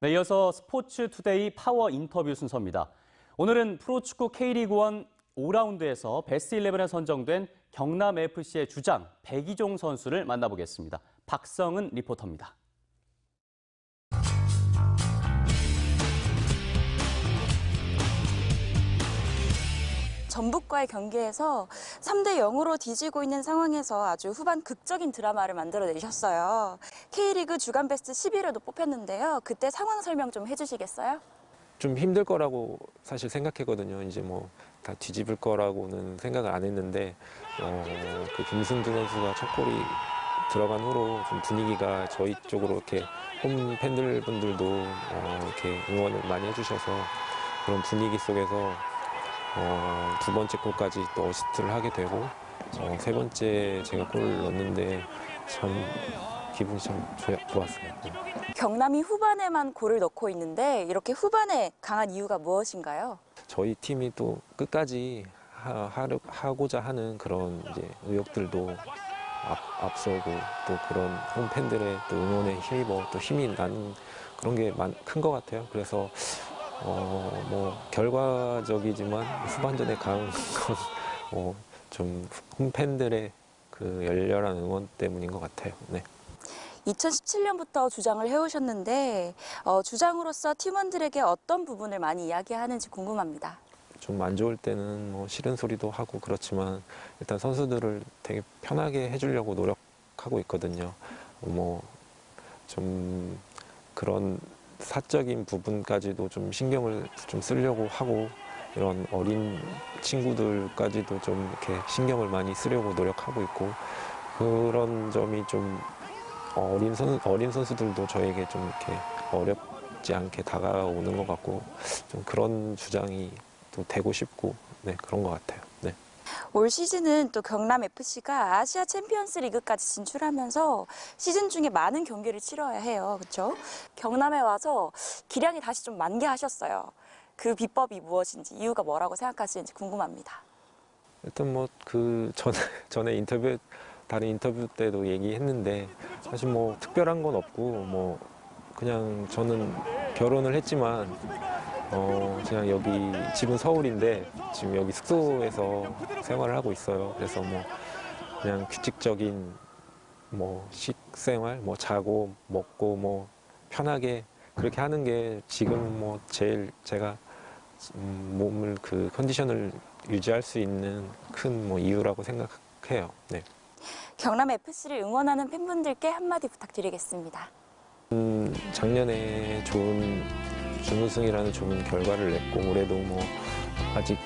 네, 이어서 스포츠 투데이 파워 인터뷰 순서입니다. 오늘은 프로축구 K리그1 5라운드에서 베스트 11에 선정된 경남 FC의 주장 백이종 선수를 만나보겠습니다. 박성은 리포터입니다. 전북과의 경기에서 3대 0으로 뒤지고 있는 상황에서 아주 후반 극적인 드라마를 만들어내셨어요. K리그 주간 베스트 11회도 뽑혔는데요. 그때 상황 설명 좀 해주시겠어요? 좀 힘들 거라고 사실 생각했거든요. 이제 뭐 다 뒤집을 거라고는 생각을 안 했는데 어, 그 김승주 선수가 첫 골이 들어간 후로 좀 분위기가 저희 쪽으로 이렇게 홈 팬들 분들도 어, 이렇게 응원을 많이 해주셔서 그런 분위기 속에서 어, 두 번째 골까지 또 어시스트를 하게 되고 어, 세 번째 제가 골을 넣었는데 참 기분이 참 좋- 좋았어요. 경남이 후반에만 골을 넣고 있는데 이렇게 후반에 강한 이유가 무엇인가요? 저희 팀이 또 끝까지 하, 하고자 하는 그런 이제 의욕들도 앞, 앞서고 또 그런 홈 팬들의 또 응원에 힘입어 또 힘이 나는 그런 게 큰 것 같아요. 그래서 어, 뭐 결과적이지만 후반전에 강한 건뭐좀홈 팬들의 그 열렬한 응원 때문인 것 같아요. 네. 2017년부터 주장을 해오셨는데 어, 주장으로서 팀원들에게 어떤 부분을 많이 이야기하는지 궁금합니다. 좀 안 좋을 때는 뭐 싫은 소리도 하고 그렇지만 일단 선수들을 되게 편하게 해주려고 노력하고 있거든요. 뭐 좀 그런 사적인 부분까지도 좀 신경을 좀 쓰려고 하고 이런 어린 친구들까지도 좀 이렇게 신경을 많이 쓰려고 노력하고 있고 그런 점이 좀 어린 선 어린 선수들도 저에게 좀 이렇게 어렵지 않게 다가오는 것 같고 좀 그런 주장이 또 되고 싶고 네 그런 것 같아요. 네. 올 시즌은 또 경남 FC가 아시아 챔피언스 리그까지 진출하면서 시즌 중에 많은 경기를 치러야 해요. 그렇죠? 경남에 와서 기량이 다시 좀 만개하셨어요. 그 비법이 무엇인지 이유가 뭐라고 생각하시는지 궁금합니다. 일단 뭐 그 전에 전에 인터뷰 다른 인터뷰 때도 얘기했는데 사실 뭐 특별한 건 없고 뭐 그냥 저는 결혼을 했지만 어 그냥 여기 집은 서울인데 지금 여기 숙소에서 생활을 하고 있어요. 그래서 뭐 그냥 규칙적인 뭐 식생활 뭐 자고 먹고 뭐 편하게 그렇게 하는 게 지금 뭐 제일 제가 음, 몸을 그 컨디션을 유지할 수 있는 큰 뭐 이유라고 생각해요. 네. 경남 FC를 응원하는 팬분들께 한마디 부탁드리겠습니다. 음, 작년에 좋은 준우승이라는 좋은 결과를 냈고 올해도 뭐 아직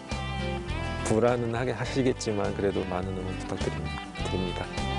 불안은 하게 하시겠지만 그래도 많은 응원 부탁드립니다.